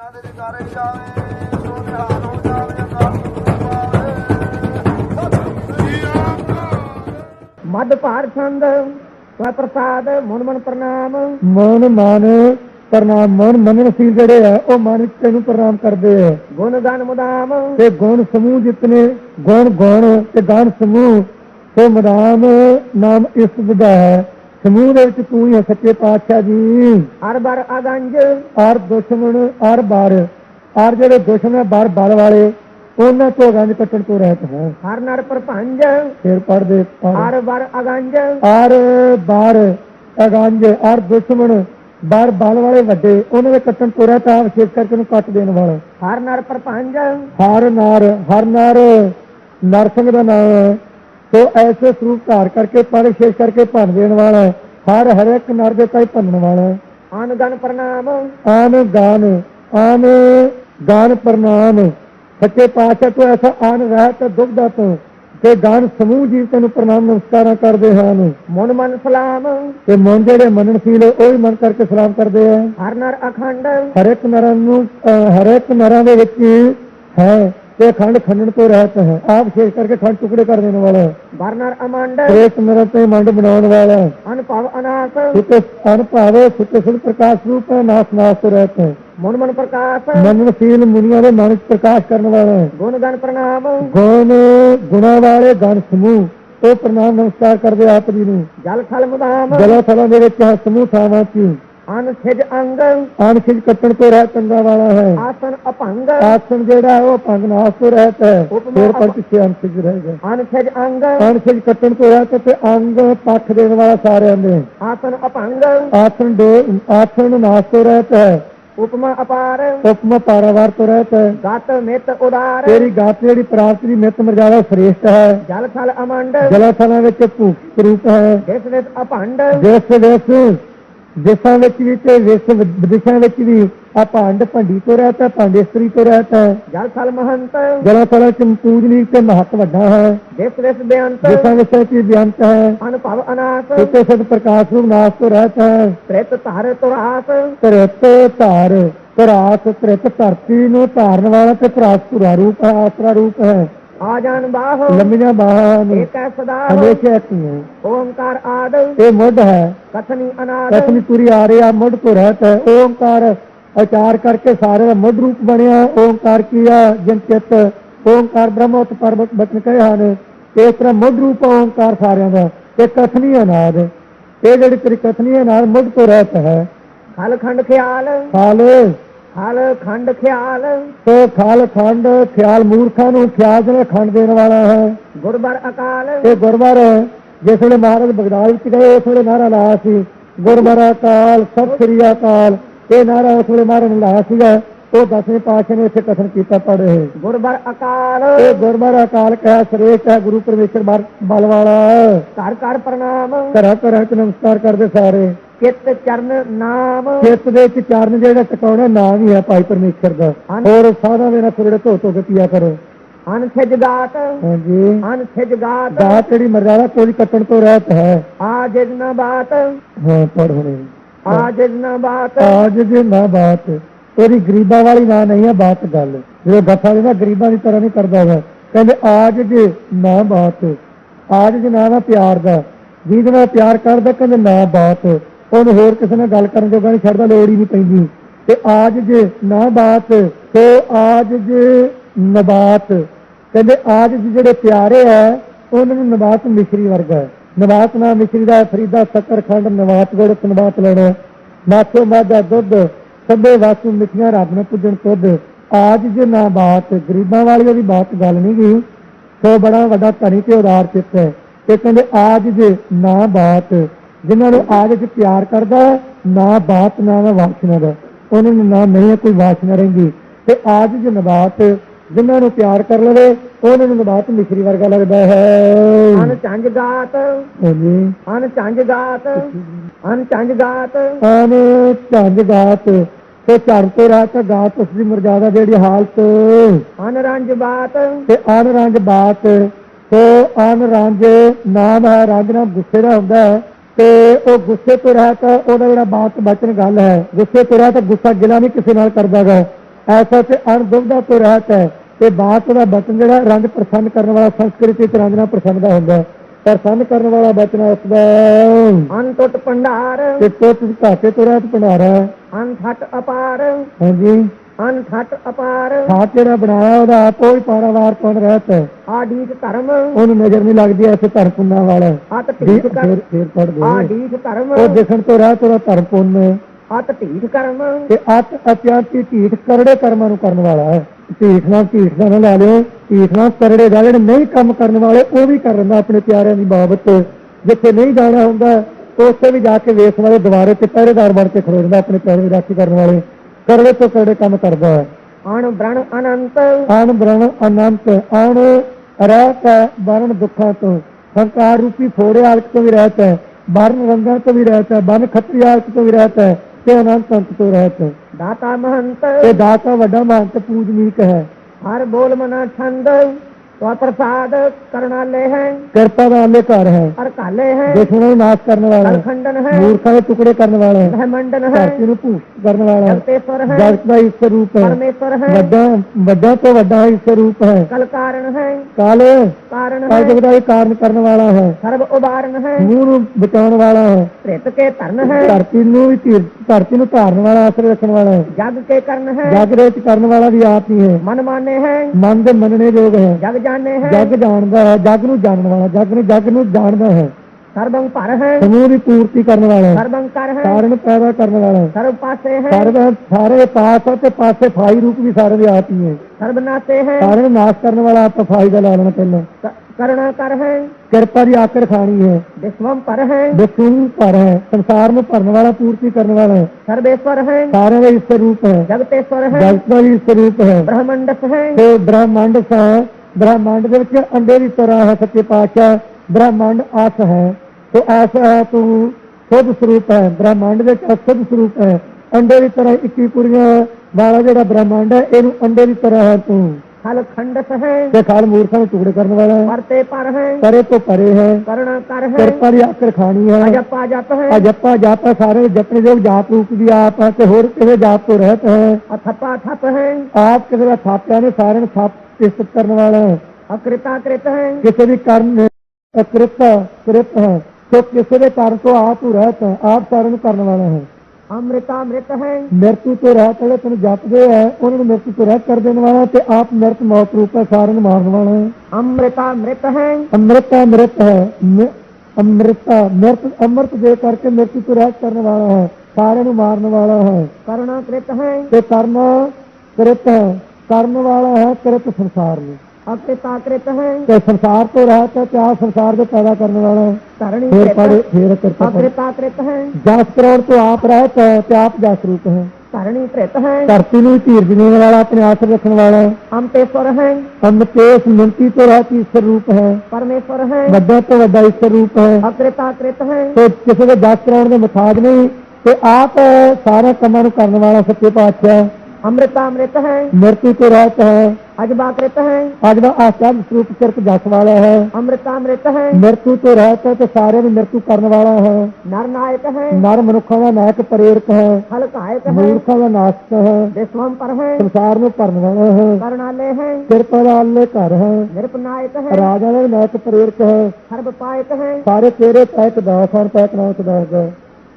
ਦੁਨੀਆ ਦੇ ਵਿਕਾਰੇ ਜਾਵੇ ਸੋ ਨਿਹਾਲ ਹੋ ਜਾਵੇ ਅਕਾਲ ਮਦ ਭਾਰ ਛੰਦ ਸਵੈ ਪ੍ਰਸਾਦ ਮਨ ਮਨ ਪ੍ਰਣਾਮ। ਮਨ ਮਨ ਪ੍ਰਣਾਮ ਮਨ ਮਨਨ ਸੀਲ ਜਿਹੜੇ ਆ ਉਹ ਮਨ ਵਿੱਚ ਤੈਨੂੰ ਪ੍ਰਣਾਮ ਕਰਦੇ ਆ। ਗੁਣ ਗਨ ਮੁਦਾਮ। ਤੇ ਗੁਣ ਸਮੂਹ ਜਿਤਨੇ ਗੁਣ ਗੁਣ ਤੇ ਗਣ ਸਮੂਹ ਸੋ ਮਦਾਮ ਨਾਮ ਇਸ ਦਾ ਹੈ। ਸਮੂਹ ਦੇ ਵਿੱਚ ਤੂੰ ਹੀ ਹੈ ਸੱਚੇ ਪਾਤਸ਼ਾਹ ਜੀ। ਹਰ ਬਰ ਅਗੰਜ। ਆਰ ਦੁਸ਼ਮਣ ਆਰ ਬਾਰ। ਆਰ ਜਿਹੜੇ ਦੁਸ਼ਮਣ ਆ ਬਾਰ ਬਲ ਵਾਲੇ ਉਹਨਾਂ ਤੋਂ ਗੰਜ ਕੱਟਣ ਤੋਂ ਰਹਿਤ ਹੈ। ਹਰ ਨਰ ਪ੍ਰਪੰਜ। ਫਿਰ ਪੜਦੇ ਹਰ ਬਰ ਅਗੰਜ। ਆਰ ਬਾਰ ਅਗੰਜ ਆਰ ਦੁਸ਼ਮਣ ਬਾਰ ਬਲ ਵਾਲੇ ਵੱਡੇ ਉਹਨਾਂ ਦੇ ਕੱਟਣ ਤੋਂ ਰਹਿਤ ਹੈ ਵਿਸ਼ੇਸ਼ ਕਰਕੇ ਉਹਨੂੰ ਕੱਟ ਦੇਣ ਵਾਲਾ। ਹਰ ਨਰ ਪ੍ਰਪੰਜ। ਹਰ ਨਰ ਹਰ ਨਰ। ਨਰਸਿੰਘ ਦਾ ਨਾਮ ਹੈ। ਸੋ ਐਸੇ ਸਰੂਪ ਧਾਰ ਕਰਕੇ ਪਰ ਵਿਸ਼ੇਸ਼ ਕਰਕੇ ਭੰਨ ਦੇਣ ਵਾਲਾ ਹੈ। ਹਰ ਹਰ ਇੱਕ ਨਰ ਦੇ ਤਾਈ ਭੰਨਣ ਵਾਲਾ ਹੈ। ਅਨ ਗਨ ਪ੍ਰਣਾਮ। ਆਨ ਗਾਨ ਆਨ ਗਾਨ ਪ੍ਰਣਾਮ। ਸੱਚੇ ਪਾਤਸ਼ਾਹ ਤੋਂ ਐਸਾ ਆਨ ਰਹਿਤ ਦੁਬਦਾ ਤੋਂ ਤੇ ਗਾਨ ਸਮੂਹ ਜੀਵ ਤੈਨੂੰ ਪ੍ਰਣਾਮ ਨਮਸਕਾਰਾਂ ਕਰਦੇ ਹਨ ਮਨ ਮਨ ਸਲਾਮ। ਤੇ ਮਨ ਜਿਹੜੇ ਮੰਨਣਸ਼ੀਲ ਉਹ ਹੀ ਮਨ ਕਰਕੇ ਸਲਾਮ ਕਰਦੇ ਆ। ਹਰ ਨਰ ਅਖੰਡ। ਹਰ ਇੱਕ ਨਰਾਂ ਨੂੰ ਹਰ ਇੱਕ ਨਰਾਂ ਦੇ ਵਿੱਚ ਹੈ। ਤੇ ਖੰਡ ਖੰਡਣ ਤੋਂ ਰਹਿਤ ਹੈ। ਆਪ ਵਿਸ਼ੇਸ਼ ਕਰਕੇ ਖੰਡ ਟੁਕੜੇ ਕਰ ਦੇਣ ਵਾਲਾ ਹੈ। ਵਰ ਨਰ ਅਮੰਡ ਇੱਕ ਨਰਾਂ ਤੇ ਮੰਡ ਬਣਾਉਣ ਵਾਲਾ ਹੈ। ਅਨਭਵ ਅਨਾਸ ਸੁਤੇ ਅਨਭਾਵੇ ਸੁਤੇ ਸੁਤ ਪ੍ਰਕਾਸ਼ ਰੂਪ ਹੈ ਨਾਸ ਨਾਸ ਤੋਂ ਰਹਿਤ ਹੈ। ਮਨ ਮਨ ਪ੍ਰਕਾਸ਼। ਮੰਨਣਸ਼ੀਲ ਮੁਨੀਆਂ ਦੇ ਮਨ ਪ੍ਰਕਾਸ਼ ਕਰਨ ਵਾਲਾ ਹੈ। ਗੁਣ ਗਨ ਪ੍ਰਣਾਮ। ਗੁਣ ਗੁਣਾ ਵਾਲੇ ਗਣ ਸਮੂਹ ਉਹ ਪ੍ਰਣਾਮ ਨਮਸਕਾਰ ਕਰਦੇ ਆਪ ਜੀ ਨੂੰ। ਜਲ ਥਲ ਮੁਦਾਮ। ਜਲਾ ਥਲਾਂ ਦੇ ਵਿੱਚ ਸਮੂਹ ਥਾਵਾਂ 'ਚ ਅਨ ਸਿਜ ਅੰਗ ਅਨਖਿਜ ਕੱਟਣ ਤੋਂ ਰਹਿਤ ਚੰਗਾ ਵਾਲਾ ਹੈ। ਆਸਨ ਅਭੰਗ ਆਸਣ ਜਿਹੜਾ ਉਹ ਭੰਗ ਨਾਸ ਤੋਂ ਰਹਿਤ ਹੈ। ਫਿਰ ਪਰ ਪਿੱਛੇ ਅਨਖਿਜ ਰਹੇਗਾ ਅਨ ਸਿਜ ਅੰਗ। ਅਨਖਿਜ ਕੱਟਣ ਤੋਂ ਰਹਿਤ ਤੇ ਅੰਗ ਪੱਖ ਦੇਣ ਵਾਲਾ ਸਾਰਿਆਂ ਦੇ। ਆਸਨ ਅਭੰਗ ਆਸਣ ਦੋ ਆਸਣ ਨਾਸ ਤੋਂ ਰਹਿਤ ਹੈ। ਉਪਮਾ ਅਪਾਰ। ਉਪਮਾ ਪਾਰਾਵਾਰ ਤੋਂ ਰਹਿਤ ਹੈ। ਗਤ ਮਿਤ ਉਦਾਰ। ਤੇਰੀ ਗਾਤ ਜਿਹੜੀ ਪ੍ਰਾਪਤੀ ਦੀ ਮਿੱਤ ਮਰਜ਼ਾਦਾ ਸ੍ਰੇਸ਼ਟ ਹੈ। ਜਲ ਥਲ ਅਮੰਡ। ਜਲਾ ਥਲਾਂ ਵਿੱਚ ਭੂਖ ਸਰੂਪ ਹੈ। ਜਿਸ ਵਿੱਚ ਅਭੰਡ ਜਿਸ ਵਿਸ ਦਿਸ਼ਾ ਵਿੱਚ ਵੀ ਤੇ ਵਿਸ ਵਿਦਿਸ਼ਾ ਵਿੱਚ ਵੀ ਆ ਭੰਡ ਭੰਡੀ ਤੋਂ ਰਹਿਤਾ ਭੰਡ ਇਸਤਰੀ ਤੋਂ ਰਹਿਤਾ ਜਲ ਥਲ ਮਹੰਤ ਜਲਾ ਥਲਾਂ ਚ ਪੂਜਨੀ ਤੇ ਮਹੱਤ ਵੱਡਾ ਹੈ। ਜਿਸ ਵਿੱਚ ਬੇਅੰਤ ਦਿਸ਼ਾ ਵਿੱਚ ਹੈ। ਅਨਭਵ ਅਨਾਸ। ਸੁਤੇ ਸਦ ਪ੍ਰਕਾਸ਼ ਨੂੰ ਨਾਸ ਤੋਂ ਰਹਿਤਾ ਹੈ। ਤ੍ਰਿਤ ਧਾਰ ਤ੍ਰਿਤ ਧਾਰ ਤਰਾਸ ਤ੍ਰਿਤ ਧਰਤੀ ਨੂੰ ਧਾਰਨ ਵਾਲਾ ਤੇ ਤਰਾਸ ਪੁਰਾ ਰੂਪ ਹੈ ਆਸਰਾ ਰੂਪ ਹੈ। ਆ ਜਾਣ ਬਾਹ। ਲੰਮੀਆਂ ਬਾਹਾਂ ਨੂੰ। ਏਕੈ ਸਦਾ ਹਮੇਸ਼ਾ ਇੱਕ ਹੀ ਓੰਕਾਰ ਆਦ। ਇਹ ਮੁੱਢ ਹੈ। ਕਥਨੀ ਅਨਾਦ। ਕਸਮੀ ਤੁਰੀ ਆ ਰਿਹਾ ਮੁੱਢ ਤੋਂ ਰਹਿਤ ਹੈ। ਓੰਕਾਰ ਅਚਾਰ ਕਰਕੇ ਸਾਰੇ ਦਾ ਮੁੱਢ ਰੂਪ ਬਣਿਆ। ਓੰਕਾਰ ਕੀਆ ਜਿਨ ਚਿਤ ਓੰਕਾਰ ਬ੍ਰਹਮ ਉਤਪਰਵਤ ਬਚਨ ਕਹੇ ਹਨ। ਇਸ ਤਰ੍ਹਾਂ ਮੁੱਢ ਰੂਪ ਓੰਕਾਰ ਸਾਰਿਆਂ ਦਾ। ਤੇ ਕਥਨੀ ਅਨਾਦ। ਇਹ ਜਿਹੜੀ ਤੇਰੀ ਕਥਨੀ ਅਨਾਦ ਮੁੱਢ ਤੋਂ ਰਹਿਤ ਹੈ। ਖਲ ਖੰਡ ਖਿਆਲ। ਖਾਲ ਖਲ ਖੰਡ ਖਿਆਲ। ਸੋ ਖਾਲ ਖੰਡ ਖਿਆਲ ਮੂਰਖਾਂ ਨੂੰ ਖਿਆਲ ਦੇ ਖੰਡ ਦੇਣ ਵਾਲਾ ਹੈ। ਗੁਰਬਰ ਅਕਾਲ। ਇਹ ਗੁਰਬਾਰ ਜਿਸ ਵੇਲੇ ਮਹਾਰਾਜ ਬਗਦਾਦ ਵਿੱਚ ਗਏ ਉਸ ਵੇਲੇ ਨਾਰਾ ਲਾਇਆ ਸੀ। ਗੁਰਬਾਰਾ ਕਾਲ ਸਤਿ ਸ੍ਰੀ ਅਕਾਲ। ਇਹ ਨਾਰਾ ਉਸ ਵੇਲੇ ਮਹਾਰਾਜ ਨੇ ਲਾਇਆ ਸੀਗਾ। ਉਹ ਦਸਵੇਂ ਪਾਤਸ਼ਾਹ ਨੇ ਇੱਥੇ ਕਥਨ ਕੀਤਾ ਪੜੇ ਗੁਰਬਰ ਅਕਾਲ। ਇਹ ਗੁਰਬਾਰਾ ਕਾਲ ਕਹਿ ਸ੍ਰੇਸ਼ਟ ਹੈ ਗੁਰੂ ਪਰਮੇਸ਼ਰ ਬਲ ਵਾਲਾ। ਘਰ ਘਰ ਪ੍ਰਣਾਮ। ਘਰਾਂ ਘਰਾਂ ਚ ਨਮਸਕਾਰ ਕਰਦੇ ਸਾਰੇ। ਚਿੱਤ ਚਰਨ ਨਾਮ। ਚਿੱਤ ਦੇ ਵਿੱਚ ਚਰਨ ਜਿਹੜਾ ਟਿਕਾਉਣਾ ਨਾਮ ਹੀ ਹੈ ਭਾਈ ਪਰਮੇਸ਼ਰ ਦਾ। ਹੋਰ ਸਾਧਾਂ ਦੇ ਨਾਲ ਸੁਰੜੇ ਧੋ ਧੋ ਕੇ ਪੀਆ ਕਰੋ। ਅਨ ਸਿਜ ਗਾਤ। ਹਾਂਜੀ। ਅਨ ਸਿਜ ਗਾਤ ਦਾਤ ਜਿਹੜੀ ਮਰਜ਼ਾਦਾ ਕੋਈ ਕੱਟਣ ਤੋਂ ਰਹਿਤ ਹੈ। ਆ ਜਿਜ ਨਾ ਬਾਤ। ਹਾਂ ਪੜ ਹੁਣੇ। ਆ ਜਿਜ ਨਾ ਬਾਤ। ਆਜ ਨਾ ਬਾਤ। ਉਹਦੀ ਗਰੀਬਾਂ ਵਾਲੀ ਨਾ ਨਹੀਂ ਹੈ ਬਾਤ ਗੱਲ। ਜਦੋਂ ਗੱਫ ਵਾਲੇ ਨਾ, ਗਰੀਬਾਂ ਦੀ ਤਰ੍ਹਾਂ ਨਹੀਂ ਕਰਦਾ ਹੈ ਕਹਿੰਦੇ, ਆਜ ਜੇ ਨਾ ਬਾਤ, ਆਜ ਜੇ ਨਾ ਨਾ ਪਿਆਰ ਦਾ। ਜਿਹਦੇ ਨਾਲ ਪਿਆਰ ਕਰਦਾ, ਕਹਿੰਦੇ, ਨਾ ਬਾਤ। ਉਹਨੂੰ ਹੋਰ ਕਿਸੇ ਨਾਲ ਗੱਲ ਕਰਨ ਜੋਗਾ ਨਹੀਂ ਛੱਡਦਾ, ਲੋੜ ਹੀ ਨਹੀਂ ਪੈਂਦੀ। ਤੇ ਆਜ ਜੇ ਨਾ ਬਾਤ, ਤੇ ਆਜ ਜੇ ਨਬਾਤ। ਕਹਿੰਦੇ, ਆਜ ਜੇ ਜਿਹੜੇ ਪਿਆਰੇ ਹੈ ਉਹਨਾਂ ਨੂੰ ਨਬਾਤ ਮਿਸ਼ਰੀ ਵਰਗਾ ਹੈ। ਨਬਾਤ ਨਾ ਮਿਸ਼ਰੀ ਦਾ, ਫਰੀਦਾ ਸ਼ੱਕਰ ਖੰਡ ਨਬਾਤ ਗੁੜ ਨਬਾਤ ਲੈਣਾ। ਮਾਥੋ ਮਾਦਾ ਦੁੱਧ ਸਭੇ ਵਾਸੂ ਮਿੱਠੀਆਂ ਰੱਬ ਨੂੰ ਪੁੱਜਣ ਤੁਧ। ਆਜ ਜੇ ਨਾ ਬਾਤ ਗਰੀਬਾਂ ਵਾਲੀ ਉਹਦੀ ਬਾਤ ਗੱਲ ਨਹੀਂ ਗਈ ਸੋ ਬੜਾ ਵੱਡਾ ਧਨੀ ਤੇ ਉਦਾਰ ਚਿੱਤ ਹੈ। ਤੇ ਕਹਿੰਦੇ ਆਜ ਜੇ ਨਾ ਬਾਤ ਜਿਨ੍ਹਾਂ ਨੂੰ ਆਜ ਚ ਪਿਆਰ ਕਰਦਾ ਨਾ ਬਾਤ ਨਾ ਨਾ ਵਾਸਨਾ ਦਾ। ਉਹਨਾਂ ਨੂੰ ਨਾ ਨਹੀਂ ਕੋਈ ਵਾਸਨਾ ਰਹਿੰਦੀ। ਤੇ ਆਜ ਜੇ ਨਬਾਤ ਜਿਨ੍ਹਾਂ ਨੂੰ ਪਿਆਰ ਕਰ ਲਵੇ ਉਹਨਾਂ ਨੂੰ ਨਬਾਤ ਮਿਸ਼ਰੀ ਵਰਗਾ ਲੱਗਦਾ ਹੈ। ਅਨ ਚੰਜ ਗਾਤ ਹਾਂਜੀ। ਅਨ ਚੰਜ ਗਾਤ ਅਨ ਚੰਜ ਗਾਤ ਆਨ ਝੰਜ ਗਾਤ ਤੇ ਚੜ ਤੇ ਰਾਤ ਗਾਤ ਉਸ ਦੀ ਮਰਜ਼ਾਦਾ ਜਿਹੜੀ ਹਾਲਤ। ਅਨ ਰੰਜ ਬਾਤ। ਤੇ ਅਨ ਰੰਜ ਬਾਤ ਸੋ ਅਨ ਰੰਜ ਨਾਮ ਹੈ ਰੰਜ ਨਾਲ ਗੁੱਸੇ ਦਾ ਹੁੰਦਾ ਹੈ। ਤੇ ਉਹ ਗੁੱਸੇ ਤੋਂ ਰਹਿਤ ਉਹਦਾ ਜਿਹੜਾ ਬਾਤ ਬਚਨ ਗੱਲ ਹੈ ਗੁੱਸੇ ਤੋਂ ਰਹਿਤ ਗੁੱਸਾ ਗਿਲਾ ਨਹੀਂ ਕਿਸੇ ਨਾਲ ਕਰਦਾਗਾ ਐਸਾ ਤੇ ਅਣਦੁਬਦਾ ਤੋਂ ਰਹਿਤ ਹੈ ਤੇ ਬਾਤ ਦਾ ਬਚਨ ਜਿਹੜਾ ਰੰਗ ਪ੍ਰਸੰਨ ਕਰਨ ਵਾਲਾ ਸੰਸਕ੍ਰਿਤੀ ਤੇ ਰੰਗ ਨਾਲ ਪ੍ਰਸੰਨ ਦਾ ਹੁੰਦਾ ਹੈ। ਪ੍ਰਸੰਨ ਕਰਨ ਵਾਲਾ ਬਚਨ ਹੈ। ਉਸਦਾ ਅਨਟੁੱਟ ਭੰਡਾਰ। ਤੇ ਤੁਤ ਘਾਟੇ ਤੋਂ ਰਹਿਤ ਭੰਡਾਰਾ। ਅਨਥਟ ਅਪਾਰ। ਹਾਂਜੀ। ਅਨਥਟ ਅਪਾਰ। ਖਾਤ ਜਿਹੜਾ ਬਣਾਇਆ ਉਹਦਾ ਹੀ ਪਾਰਾਵਾਰ ਕੌਣ ਰਹਿਤ ਆਡੀਕ ਧਰਮ। ਉਹਨੂੰ ਨਜ਼ਰ ਨਹੀਂ ਲੱਗਦੀ ਐਸੇ ਧਰਮ ਪੁੰਨਾ ਵਾਲਾ ਫਿਰ ਢੀਠ ਕਰ ਫਿਰ ਪੜ ਦੇ ਆਡੀਕ ਧਰਮ। ਉਹ ਦਿਖਣ ਤੋਂ ਰਹਿਤ ਉਹਦਾ ਧਰਮ ਪੁੰਨ ਅਤ ਢੀਠ ਕਰਮ। ਤੇ ਅਤ ਅਤਿਆਤੀ ਢੀਠ ਕਰੜੇ ਕਰਮਾਂ ਨੂੰ ਕਰਨ ਵਾਲਾ ਹੈ। ਢੀਠ ਨਾਲ ਢੀਠ ਦਾ ਨਾ ਲਾ ਲਿਓ ਢੀਠ ਨਾਲ ਕਰੜੇ ਦਾ ਜਿਹੜੇ ਨਹੀਂ ਕੰਮ ਕਰਨ ਵਾਲੇ ਉਹ ਵੀ ਕਰ ਲੈਂਦਾ ਆਪਣੇ ਪਿਆਰਿਆਂ ਦੀ ਬਾਬਤ। ਜਿੱਥੇ ਨਹੀਂ ਜਾਣਾ ਹੁੰਦਾ ਉੱਥੇ ਵੀ ਜਾ ਕੇ ਵੇਖ ਵਾਲੇ ਦੁਆਰੇ ਤੇ ਪਹਿਰੇਦਾਰ ਬਣ ਕੇ ਖੜੋ ਜਾਂਦਾ ਆਪਣੇ ਪਿਆਰੇ ਦੀ ਰਾਖੀ ਕਰਨ ਵਾਲੇ। ਕਰੜੇ ਤੋਂ ਕਰੜੇ ਕੰਮ ਕਰਦਾ ਹੈ। ਅਣ ਬ੍ਰਣ ਅਨੰਤ। ਆਣ ਬ੍ਰਣ ਅਨੰਤ ਆਣ ਰਹਿਤ ਹੈ ਵਰਣ ਦੁੱਖਾਂ ਤੋਂ। ਸੰਕਾਰ ਰੂਪੀ ਫੋੜੇ ਆਲਕ ਤੋਂ ਵੀ ਰਹਿਤ ਹੈ ਵਰਨ ਰੰਗਾਂ ਤੋਂ ਵੀ ਰਹਿਤ ਹੈ ਬਨ ਖੱਤਰੀ ਆਲਕ ਤੋਂ ਵੀ ਰਹਿਤ ਹੈ ਤੇ ਅਨੰਤ ਅੰਤ ਤੋਂ ਰਹਿਤ ਹੈ। ਦਾਤਾ ਮਹੰਤ। ਇਹ ਦਾਤਾ ਵੱਡਾ ਮਹੰਤ ਪੂਜਨੀਕ ਹੈ। ਹਰ ਬੋਲ ਮਨਾ ਛੰਦ। ਸਵਾ ਪ੍ਰਸਾਦ ਕਰਨਾਲੇ ਹੈ। ਕਿਰਪਾ ਦਾ ਆਲੇ ਘਰ ਹੈ। ਅਰ ਕਾਲੇ ਹੈ। ਦੁਸ਼ਮਣਾਂ ਨੂੰ ਨਾਸ਼ ਕਰਨ ਵਾਲਾ ਹੈ। ਅਰਖੰਡਨ ਹੈ। ਮੂਰਖਾਂ ਦੇ ਟੁਕੜੇ ਕਰਨ ਵਾਲਾ ਹੈ। ਬ੍ਰਹਮੰਡਨ ਹੈ। ਨੂੰ ਭੂਖ ਕਰਨ ਵਾਲਾ ਹੈ। ਜਗਤ ਦਾ ਇਸ ਰੂਪ ਹੈ। ਪਰਮੇਸ਼ਵਰ ਹੈ। ਵੱਡਾ ਵੱਡਾ ਤੋਂ ਵੱਡਾ ਇਸ ਰੂਪ ਹੈ। ਕਲ ਕਾਰਨ ਹੈ। ਕਾਲ ਕਾਰਨ ਹੈ। ਕਾਲ ਦਾ ਕਾਰਨ ਕਰਨ ਵਾਲਾ ਹੈ। ਸਰਬ ਉਬਾਰਨ ਹੈ। ਮੂੰਹ ਨੂੰ ਬਚਾਉਣ ਵਾਲਾ ਹੈ। ਪ੍ਰਿਤ ਕੇ ਧਰਨ ਹੈ। ਧਰਤੀ ਨੂੰ ਵੀ ਧੀਰ- ਧਰਤੀ ਨੂੰ ਧਾਰਨ ਵਾਲਾ ਆਸਰੇ ਰੱਖਣ ਵਾਲਾ ਹੈ। ਜਗ ਕੇ ਕਰਨ ਹੈ। ਜਗ ਦੇ ਵਿੱਚ ਕਰਨ ਵਾਲਾ ਵੀ ਆਪ ਹੀ ਹੈ। ਮਨ ਮਾਨੇ ਹੈ। ਮਨ ਦੇ ਮੰਨਣੇ ਯੋਗ ਹੈ। ਜਗ ਜਾਣੇ ਹੈ। ਜਗ ਜਾਣਦਾ ਹੈ ਜਗ ਨੂੰ ਜਾਣਨ ਵਾਲਾ ਜਗ ਨੂੰ ਜਗ ਨੂੰ ਜਾਣਦਾ ਹੈ। ਸਰਬੰ ਪਰ ਹੈ। ਸਮੂਹ ਦੀ ਪੂਰਤੀ ਕਰਨ ਵਾਲਾ ਹੈ। ਹੈ। ਕਾਰਨ ਪੈਦਾ ਕਰਨ ਵਾਲਾ ਹੈ। ਸਰਬ ਪਾਸੇ ਹੈ। ਸਰਬ ਸਾਰੇ ਪਾਸ ਹੈ ਤੇ ਪਾਸੇ ਫਾਈ ਰੂਪ ਵੀ ਸਾਰੇ ਦੇ ਆਪ ਹੀ ਹੈ। ਸਰਬ ਨਾਸੇ ਹੈ। ਕਰਨ ਵਾਲਾ ਆਪ ਫਾਈ ਦਾ ਲਾ ਲੈਣਾ ਪਹਿਲਾਂ। ਕਰੁਣਾ ਕਰ ਹੈ। ਕਿਰਪਾ ਦੀ ਆਕਰ ਖਾਣੀ ਹੈ। ਵਿਸ਼ਵਮ ਪਰ ਹੈ। ਵਿਸ਼ੂ ਪਰ ਹੈ। ਸੰਸਾਰ ਨੂੰ ਭਰਨ ਵਾਲਾ ਪੂਰਤੀ ਕਰਨ ਵਾਲਾ ਹੈ। ਸਰਬੇਸ਼ਵਰ ਹੈ। ਸਾਰਿਆਂ ਦਾ ਇਸ ਰੂਪ ਹੈ। ਜਗਤੇਸ਼ਵਰ ਹੈ। ਜਗਤ ਦਾ ਇਸ ਰੂਪ ਹੈ। ਬ੍ਰਹਮੰਡਸ ਹੈ। ਤੇ ਬ੍ਰਹਮੰਡ ਸਾ ਬ੍ਰਹਮੰਡ ਦੇ ਵਿੱਚ ਅੰਡੇ ਦੀ ਤਰ੍ਹਾਂ ਹੈ, ਸੱਚੇ ਪਾਤਸ਼ਾਹ, ਬ੍ਰਹਮੰਡ ਆਸ ਹੈ ਤੇ ਆਸ ਹੈ ਤੂੰ ਖੁਦ ਸਰੂਪ ਹੈ, ਬ੍ਰਹਮੰਡ ਦੇ ਵਿੱਚ ਖੁਦ ਸਰੂਪ ਹੈ। ਅੰਡੇ ਦੀ ਤਰ੍ਹਾਂ ਇੱਕੀ ਕੁੜੀਆਂ ਵਾਲਾ ਜਿਹੜਾ ਬ੍ਰਹਮੰਡ ਹੈ, ਇਹਨੂੰ ਅੰਡੇ ਦੀ ਤਰ੍ਹਾਂ ਹੈ ਤੂੰ। ਖੰਡਸ ਹੈ। ਤੇ ਖਾਲ ਮੂਰਖਾਂ ਨੂੰ ਟੁਕੜੇ ਕਰਨ ਵਾਲਾ ਹੈ। ਪਰਤੇ ਪਰ ਹੈ। ਪਰੇ ਤੋਂ ਪਰੇ ਹੈ। ਕਰੁਣਾ ਕਰ ਹੈ। ਕਿਰਪਾ ਦੀ ਆਕਰ ਖਾਣੀ ਹੈ। ਅਜਪਾ ਜਪ ਹੈ। ਆ ਜਪਾ ਸਾਰੇ ਜਪਣੇ ਦੇ ਜਾਪ ਰੂਪ ਦੀ ਆਪ ਹੈ ਤੇ ਹੋਰ ਕਿਸੇ ਜਾਪ ਤੋਂ ਰਹਿਤ ਹੈ। ਅਥਪਾ ਥਪ ਹੈ। ਆਪ ਕਿਸੇ ਦਾ ਥਾਪਿਆ ਨੇ ਸਾਰਿਆਂ ਨੂੰ ਥਾਪ ਇਸਤ ਕਰਨ ਵਾਲਾ ਹੈ। ਅਕ੍ਰਿਤਾ ਕ੍ਰਿਤ ਹੈ। ਕਿਸੇ ਵੀ ਕਰਮ ਅਕ੍ਰਿਤ ਕ੍ਰਿਤ ਹੈ। ਸੋ ਕਿਸੇ ਦੇ ਕਾਰਨ ਤੋਂ ਆਪ ਰਹਿਤ ਹੈ ਆਪ ਸਾਰਿਆਂ ਨੂੰ ਕਰਨ ਵਾਲਾ ਹੈ। ਅੰਮ੍ਰਿਤਾ ਅੰਮ੍ਰਿਤ ਹੈ। ਮਰਤੂ ਤੋਂ ਰਹਿਤ ਜਿਹੜੇ ਤੈਨੂੰ ਜਪਦੇ ਹੈ ਉਹਨਾਂ ਨੂੰ ਮਰਤੂ ਤੋਂ ਰਹਿਤ ਕਰ ਦੇਣ ਵਾਲਾ ਤੇ ਆਪ ਮਰਤ ਮੌਤ ਰੂਪ ਹੈ ਸਾਰਿਆਂ ਨੂੰ ਮਾਰਨ ਵਾਲਾ ਅੰਮ੍ਰਿਤਾ ਅੰਮ੍ਰਿਤ ਹੈ। ਅੰਮ੍ਰਿਤ ਅੰਮ੍ਰਿਤ ਹੈ ਅੰਮ੍ਰਿਤਾ ਮਰਤ ਅੰਮ੍ਰਿਤ ਦੇ ਕਰਕੇ ਮਰਤੂ ਤੋਂ ਰਹਿਤ ਕਰਨ ਵਾਲਾ ਹੈ। ਸਾਰਿਆਂ ਨੂੰ ਮਾਰਨ ਵਾਲਾ ਹੈ। ਕਰੁਣਾ ਕ੍ਰਿਤ ਹੈ। ਤੇ ਕਰਮ ਕ੍ਰਿਤ ਹੈ। ਕਰਨ ਵਾਲਾ ਹੈ ਕ੍ਰਿਤ ਸੰਸਾਰ ਨੂੰ ਅਕ੍ਰਿਤਾ ਕ੍ਰਿਤ ਹੈ। ਤੇ ਸੰਸਾਰ ਤੋਂ ਰਹਿਤ ਹੈ ਤੇ ਆਪ ਸੰਸਾਰ ਦੇ ਪੈਦਾ ਕਰਨ ਵਾਲਾ ਹੈ। ਧਰਣੀ ਫੇਰ ਪੜੇ ਫੇਰ ਕਰਤਾ ਪੜ੍ਹ। ਅਕ੍ਰਿਤਾ ਕ੍ਰਿਤ ਹੈ। ਜਸ ਕਰਾਉਣ ਤੋਂ ਆਪ ਰਹਿਤ ਹੈ ਤੇ ਆਪ ਜਸ ਰੂਪ ਹੈ। ਧਰਣੀ ਕ੍ਰਿਤ ਹੈ। ਧਰਤੀ ਨੂੰ ਧੀਰ ਜੀਵਨ ਵਾਲਾ ਆਪਣੇ ਆਸਰੇ ਰੱਖਣ ਵਾਲਾ ਹੈ। ਅੰਤੇਸ਼ਵਰ ਹੈ। ਅਮਤੇਸ ਮਿੰਤੀ ਤੋਂ ਰਹਿਤ ਈਸ਼ਰ ਰੂਪ ਹੈ। ਪਰਮੇਸ਼ਵਰ ਹੈ। ਵੱਡਾ ਤੋਂ ਵੱਡਾ ਈਸ਼ਰ ਰੂਪ ਹੈ। ਅਕ੍ਰਿਤਾ ਕ੍ਰਿਤ ਹੈ। ਤੇ ਕਿਸੇ ਦੇ ਜਸ ਕਰਾਉਣ ਦੇ ਮੁਤਾਜ ਨਹੀਂ ਤੇ ਆਪ ਸਾਰੇ ਕੰਮਾਂ ਨੂੰ ਕਰਨ ਵਾਲਾ ਸੱਚੇ ਪਾਤਸ਼ਾਹ ਹੈ। ਮਰਤੀ ਤੋਂ ਰਹਿਤ ਹੈ। ਅਜਬਾ ਕ੍ਰਿਤ ਹੈ। ਅੱਜ ਦਾ ਆਸਥਾ ਸਰੂਪ ਸਿਰਫ ਜਸ ਵਾਲਾ ਹੈ। ਅੰਮ੍ਰਿਤਾ ਅੰਮ੍ਰਿਤ ਹੈ। ਮਰਤੂ ਤੋਂ ਰਹਿਤ ਹੈ ਤੇ ਸਾਰਿਆਂ ਨੂੰ ਮਰਤੂ ਕਰਨ ਵਾਲਾ ਹੈ। ਨਰ ਨਾਇਕ ਹੈ। ਨਰ ਮਨੁੱਖਾਂ ਦਾ ਨਾਇਕ ਪ੍ਰੇਰਕ ਹੈ। ਫਲ ਕਾਇਕ ਹੈ। ਮੂਰਖਾਂ ਦਾ ਨਾਸਕ ਹੈ। ਹੈ। ਸੰਸਾਰ ਨੂੰ ਭਰਨ ਵਾਲਾ ਹੈ। ਕਰੁਣਾਲੇ ਹੈ। ਕਿਰਪਾ ਦਾ ਆਲੇ ਘਰ ਹੈ। ਨਿਰਪਨਾਇਕ ਹੈ। ਰਾਜਾ ਦਾ ਨਾਇਕ ਪ੍ਰੇਰਕ ਹੈ। ਸਰਬ ਪਾਇਕ ਹੈ। ਸਾਰੇ ਤੇਰੇ ਤੈਕ ਦਾਸ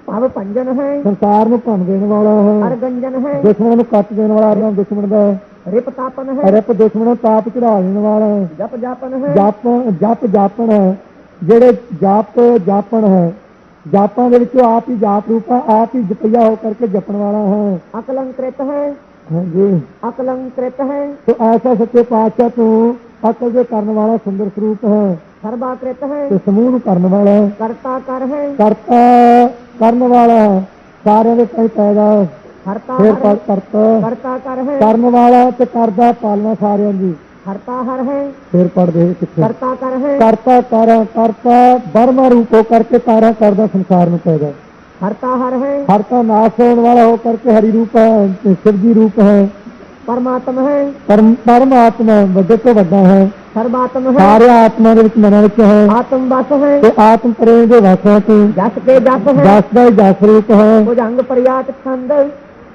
ਭਵ ਭੰਜਨ ਹੈ। ਸੰਸਾਰ ਨੂੰ ਭੰਨ ਦੇਣ ਵਾਲਾ ਹੈ। ਅਰਗੰਜਨ ਹੈ। ਦੁਸ਼ਮਣਾਂ ਨੂੰ ਕੱਟ ਦੇਣ ਵਾਲਾ ਅਰਨਾਮ ਦੁਸ਼ਮਣ ਦਾ ਰਿਪ ਤਾਪਨ ਹੈ। ਰਿਪ ਦੁਸ਼ਮਣਾਂ ਨੂੰ ਤਾਪ ਚੜਾ ਦੇਣ ਵਾਲਾ ਹੈ। ਜਪ ਜਾਪਨ ਹੈ। ਜਪ ਜਪ ਜਾਪਣ ਹੈ। ਜਿਹੜੇ ਜਪ ਜਾਪਣ ਹੈ ਜਾਪਾਂ ਦੇ ਵਿੱਚੋਂ ਆਪ ਹੀ ਜਾਪ ਰੂਪ ਹੈ ਆਪ ਹੀ ਜਪਈਆ ਹੋ ਕਰਕੇ ਜਪਣ ਵਾਲਾ ਹੈ। ਅਕਲੰਕ੍ਰਿਤ ਹੈ। ਹਾਂਜੀ। ਅਕਲੰਕ੍ਰਿਤ ਹੈ। ਤੋ ਐਸਾ ਸੱਚੇ ਪਾਤਸ਼ਾਹ ਤੂੰ ਅਕਲ ਦੇ ਕਰਨ ਵਾਲਾ ਸੁੰਦਰ ਸਰੂਪ ਹੈ। ਸਰਬਾਕ੍ਰਿਤ ਹੈ। ਤੇ ਸਮੂਹ ਨੂੰ ਕਰਨ ਵਾਲਾ ਕਰਤਾ ਕਰ ਹੈ। ਕਰਤਾ ਕਰਨ ਵਾਲਾ ਹੈ। ਸਾਰਿਆਂ ਦੇ ਕਈ ਪੈਦਾ ਹਰਤਾ ਫੇਰ ਹਰ ਪਰ ਕਰਤਾ ਕਰਤਾ ਕਰ ਹੈ। ਕਰਨ ਵਾਲਾ ਤੇ ਕਰਦਾ ਪਾਲਣਾ ਸਾਰਿਆਂ ਦੀ। ਹਰਤਾ ਹਰ ਹੈ। ਫੇਰ ਪੜਦੇ ਕਿੱਥੇ? ਕਰਤਾ ਕਰ ਹੈ। ਕਰਤਾ ਕਾਰਾਂ ਕਰਤਾ ਬਰਮਾ ਰੂਪ ਹੋ ਕਰਕੇ ਕਾਰਾਂ ਕਰਦਾ ਸੰਸਾਰ ਨੂੰ ਪੈਦਾ ਹਰਤਾ ਹਰ ਹੈ। ਹਰਤਾ ਨਾਸ਼ ਹੋਣ ਵਾਲਾ ਹੋ ਕਰਕੇ ਹਰੀ ਰੂਪ ਹੈ ਸ਼ਿਵਜੀ ਰੂਪ ਹੈ। ਪਰਮਾਤਮ ਹੈ। ਪਰਮ ਪਰਮਾਤਮਾ ਵੱਡੇ ਤੋਂ ਵੱਡਾ ਹੈ। ਸਰਬਾਤਮ ਹੈ। ਸਾਰੇ ਆਤਮਾ ਦੇ ਵਿੱਚ ਮਨਾਂ ਵਿੱਚ ਹੈ। ਆਤਮ ਵਸ ਹੈ। ਤੇ ਆਤਮ ਪ੍ਰੇਮ ਦੇ ਵਸ ਹੈ ਤੂੰ ਜਸ ਕੇ ਜਸ ਹੈ। ਜਸ ਦਾ ਜਸ ਰੂਪ ਹੈ। ਭੁਜੰਗ ਪ੍ਰਿਆਤ ਛੰਦ।